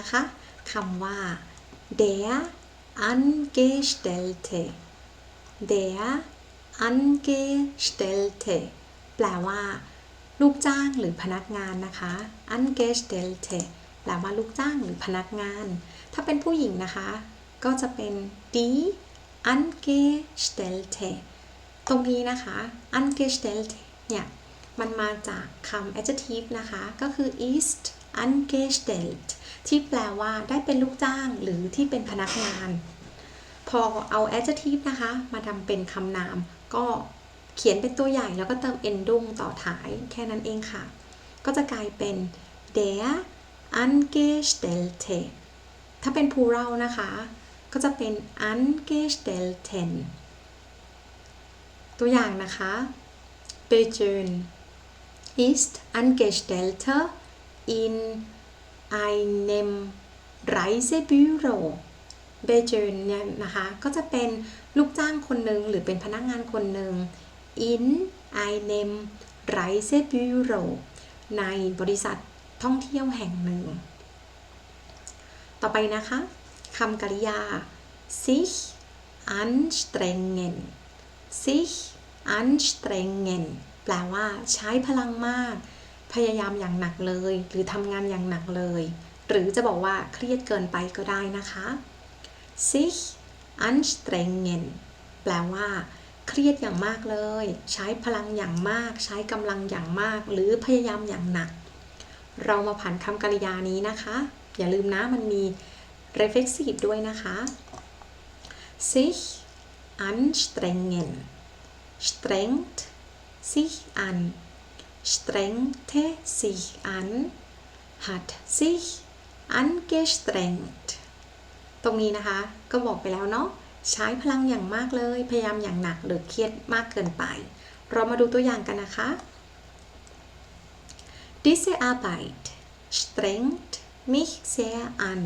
นะคะคำว่า der Angestellte der Angestellte แปลว่า ลูกจ้างหรือพนักงานนะคะ Angestellte แปลว่าลูกจ้างหรือพนักงาน ถ้าเป็นผู้หญิงนะคะ ก็จะเป็น die Angestellte ตรงนี้นะคะ Angestellte เนี่ย มันมาจากคำ adjective นะคะ ก็คือ ist angestellt ที่แปลว่าได้เป็นลูกจ้างหรือที่เป็นพนักงาน พอเอา adjective นะคะ มาทำเป็นคำนาม ก็เขียนเป็นตัวใหญ่แล้วก็เติม endung ต่อท้ายแค่นั้นเองค่ะ ก็จะกลายเป็น der angestellte ถ้าเป็น plural นะคะ ก็จะเป็น angestellten ตัวอย่างนะคะ Bejön ist Angestellter in einem Reisebüro เบเจนเนี่ยนะคะก็จะเป็นลูกจ้างคนหนึ่งหรือเป็นพนักงานคนหนึ่ง in einem Reisebüro ในบริษัทท่องเที่ยวแห่งหนึ่ง ต่อไปนะคะคำกริยา sich anstrengen sich anstrengen แปลว่าใช้พลังมาก พยายามอย่างหนักเลย หรือทำงานอย่างหนักเลย หรือจะบอกว่าเครียดเกินไปก็ได้นะคะ sich anstrengen แปลว่า เครียดอย่างมากเลย ใช้พลังอย่างมาก ใช้กำลังอย่างมาก หรือพยายามอย่างหนัก เรามาผ่านคำกริยานี้นะคะ อย่าลืมนะมันมี reflexive ด้วยนะคะ sich anstrengen strengt sich an strengte sich an hat sich angestrengt ตรงนี้นะคะ ก็บอกไปแล้วเนาะ ใช้พลังอย่างมากเลย พยายามอย่างหนักหรือเครียดมากเกินไป เรามาดูตัวอย่างกันนะคะ Diese Arbeit strengt mich sehr an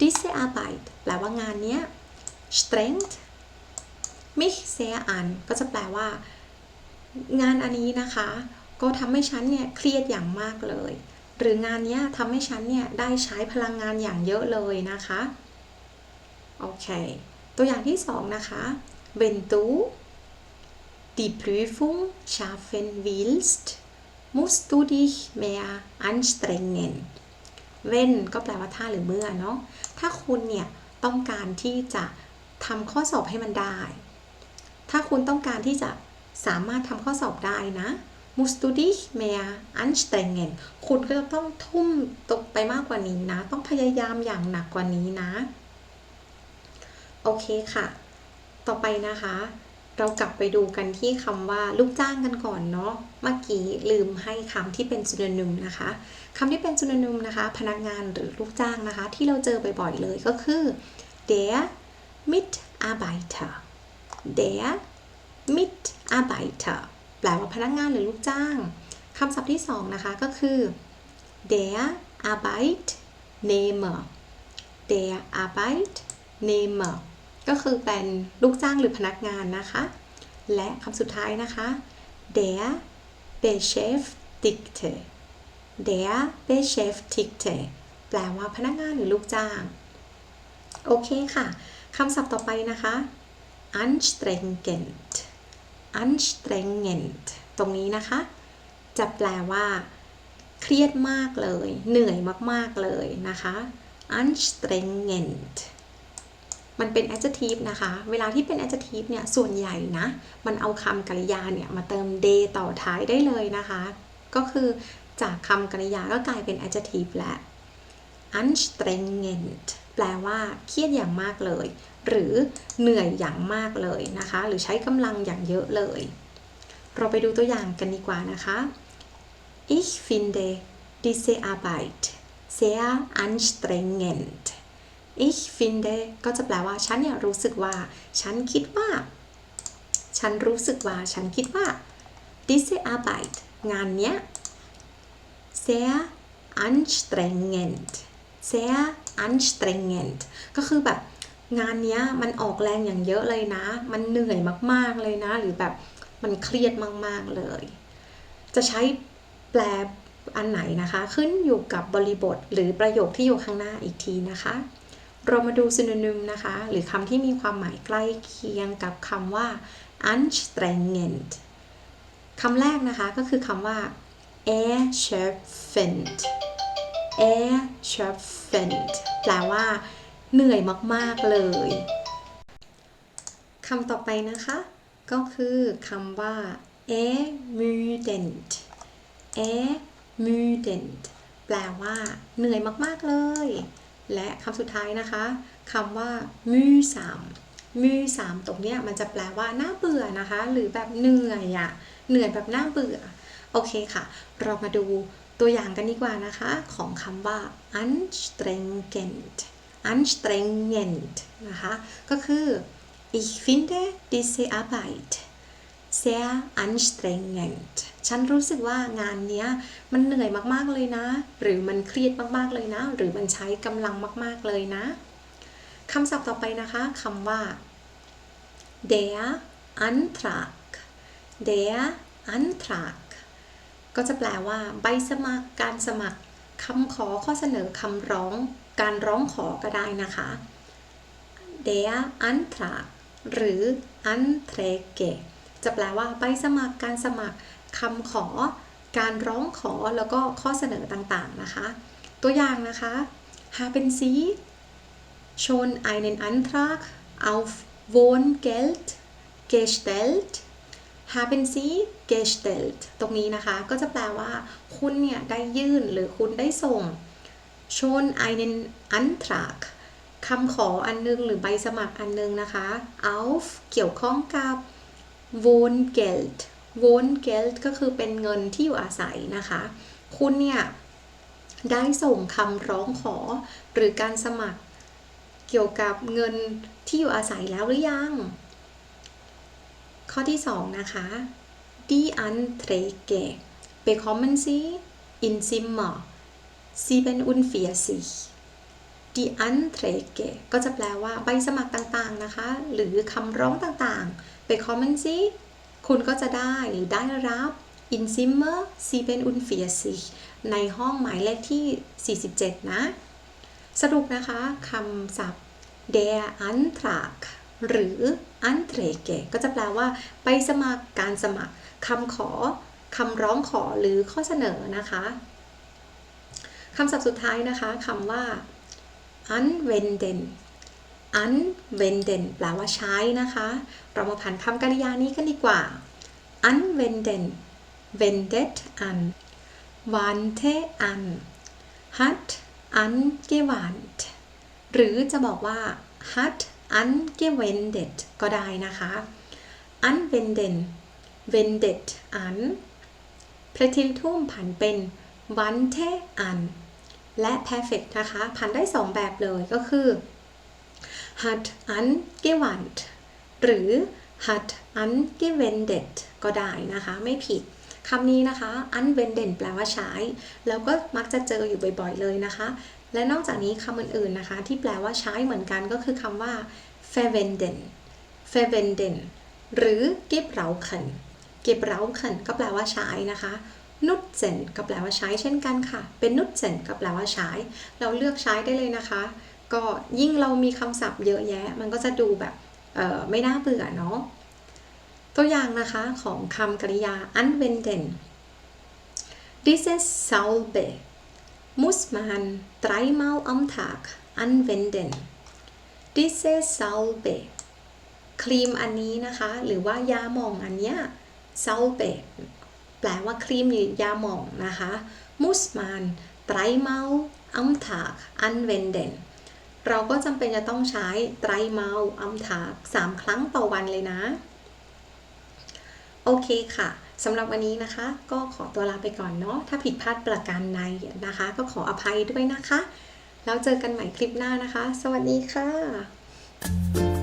Diese Arbeit แปลว่างานเนี้ย strengt mich sehr an ก็จะแปลว่า งานอันนี้นะคะ ก็ทำให้ฉันเนี่ยเครียดอย่างมากเลย หรืองานเนี้ยทำให้ฉันเนี่ยได้ใช้พลังงานอย่างเยอะเลยนะคะโอเค ตัวอย่างที่สองนะคะ wenn du die Prüfung schaffen willst musst du dich mehr anstrengen wenn ก็แปลว่าถ้าหรือเมื่อเนาะถ้าคุณเนี่ยต้องการที่จะทำข้อสอบให้มันได้ ถ้าคุณต้องการที่จะสามารถทำข้อสอบได้นะ musst du dich mehr anstrengen คุณก็จะต้องทุ่มตกไปมากกว่านี้นะ ต้องพยายามอย่างหนักกว่านี้นะ โอเคค่ะ ต่อไปนะคะ เรากลับไปดูกันที่คำว่าลูกจ้างกันก่อนเนาะ เมื่อกี้ลืมให้คำที่เป็น synonym นะคะคำที่เป็น synonym นะคะ พนักงานหรือลูกจ้างนะคะ ที่เราเจอบ่อยๆเลยก็คือ der Mitarbeiter der Mitarbeiter ลว่าพนักงานหรือลูกจ้างคำศัพท์ที่สองนะคะก็คือ der Arbeitnehmer der Arbeitnehmer ก็คือเป็นลูกจ้างหรือพนักงานนะคะ และคำสุดท้ายนะคะ der Beschäftigte der Beschäftigte แปลว่าพนักงานหรือลูกจ้าง โอเคค่ะ คำศัพท์ต่อไปนะคะ anstrengend anstrengend ตรงนี้นะคะ จะแปลว่า เครียดมากเลย เหนื่อยมากๆเลยนะคะ anstrengend มันเป็น adjective นะคะ เวลาที่เป็น adjective เนี่ย ส่วนใหญ่นะ มันเอาคำกริยาเนี่ย มาเติม de ต่อท้ายได้เลยนะคะ ก็คือจากคำกริยาก็กลายเป็น adjective และ anstrengend แปลว่า เครียดอย่างมากเลย หรือเหนื่อยอย่างมากเลยนะคะ หรือใช้กำลังอย่างเยอะเลย เราไปดูตัวอย่างกันดีกว่านะคะ Ich finde diese Arbeit sehr anstrengend ich finde ก็จะแปลว่าฉันเนี่ยรู้สึกว่า ฉันคิดว่า ฉันรู้สึกว่า ฉันคิดว่า diese Arbeit งานเนี้ย sehr anstrengend sehr anstrengend ก็คือแบบ งานเนี้ยมันออกแรงอย่างเยอะเลยนะ มันเหนื่อยมากๆเลยนะ หรือแบบมันเครียดมากๆเลย จะใช้แปลอันไหนนะคะ ขึ้นอยู่กับบริบทหรือประโยคที่อยู่ข้างหน้าอีกทีนะคะ เรามาดู synonym นะคะ หรือคำที่มีความหมายใกล้เคียงกับคำว่า anstrengend คำแรกนะคะก็คือคำว่า erschöpfend erschöpfend แปลว่า เหนื่อยมากๆเลยคำต่อไปนะคะ ก็คือคำว่า ermüdend ermüdend แปลว่า เหนื่อยมากๆเลย และคำสุดท้ายนะคะคำว่า mühsam mühsam ตรงเนี้ยมันจะแปลว่าน่าเบื่อนะคะ หรือแบบเหนื่อยอะเหนื่อยแบบน่าเบื่อ โอเคค่ะ เรามาดูตัวอย่างกันดีกว่านะคะ ของคำว่า anstrengend anstrengend นะคะ ก็คือ ich finde diese Arbeit sehr anstrengend ฉันรู้สึกว่างานเนี้ยมันเหนื่อยมากๆเลยนะ หรือมันเครียดมากๆเลยนะ หรือมันใช้กำลังมากๆเลยนะคำศัพท์ต่อไปนะคะคำว่า der Antrag der Antrag ก็จะแปลว่าใบสมัครการสมัครคำขอข้อเสนอคำร้อง การร้องขอก็ได้นะคะ der Antrag หรือ Anträge จะแปลว่าใบสมัครการสมัครคำขอ การร้องขอแล้วก็ข้อเสนอต่างๆนะคะ ตัวอย่างนะคะ haben Sie schon einen Antrag auf Wohngeld gestellt haben Sie gestellt ตรงนี้นะคะก็จะแปลว่า คุณเนี่ยได้ยื่นหรือคุณได้ส่ง schon einen Antrag คำขออันนึงหรือใบสมัครอันนึงนะคะ auf เกี่ยวข้องกับ Wohngeld Wohngeld ก็คือเป็นเงินที่อยู่อาศัยนะคะ คุณเนี่ย ได้ส่งคำร้องขอหรือการสมัคร เกี่ยวกับเงินที่อยู่อาศัยแล้วหรือยัง ข้อที่ 2 นะคะ Die Anträge bekommen Sie in Zimmer 47 Die Anträge ก็จะแปลว่าใบสมัครต่างๆนะคะ หรือคำร้องต่างๆ bekommen Sie คุณก็จะได้หรือได้รับ in Zimmer 47ในห้องหมายเลขที่ 47 นะ สรุปนะคะคำศัพท์ der Antrag หรือ Anträge ก็จะแปลว่าไปสมัครการสมัครคำขอคำร้องขอหรือข้อเสนอนะคะ คำศัพท์สุดท้ายนะคะคำว่า anwenden anwenden แปลว่าใช้นะคะ เรามาผ่านคำกริยานี้กันดีกว่า anwenden wendet an wante an hat angewandt หรือจะบอกว่า hat angewendet ก็ได้นะคะ anwenden wendet an พระทิลทุ่มผันเป็น wante an และ perfect นะคะผันได้ 2 แบบเลยก็คือ hat angewandt หรือ hat angewendet ก็ได้นะคะ ไม่ผิดคำนี้นะคะ anwenden แปลว่าใช้ แล้วก็มักจะเจออยู่บ่อยๆเลยนะคะ และนอกจากนี้คำอื่นๆนะคะ ที่แปลว่าใช้เหมือนกันก็คือคำว่า verwenden verwenden หรือ gebrauchen gebrauchen ก็แปลว่าใช้นะคะ nutzen ก็แปลว่าใช้เช่นกันค่ะ เป็น nutzen ก็แปลว่าใช้ เราเลือกใช้ได้เลยนะคะ ก็ยิ่งเรามีคำศัพท์เยอะแยะ มันก็จะดูแบบไม่น่าเบื่อเนาะ ตัวอย่างนะคะของคำกริยา anwenden dieses Salbe muss man dreimal am Tag anwenden diese Salbe ครีมอันนี้นะคะ หรือว่ายาหม่องอันเนี้ย Salbe ลว่าครีมยาหม่องนะคะ muss man dreimal am Tag anwenden เราก็จำเป็นจะต้องใช้ไตรเมาอัมทากสามครั้งต่อวันเลยนะ โอเคค่ะสำหรับวันนี้นะคะ ก็ขอตัวลาไปก่อนเนาะถ้าผิดพลาดประการใดนะคะ ก็ขออภัยด้วยนะคะ แล้วเจอกันใหม่คลิปหน้านะคะ สวัสดีค่ะ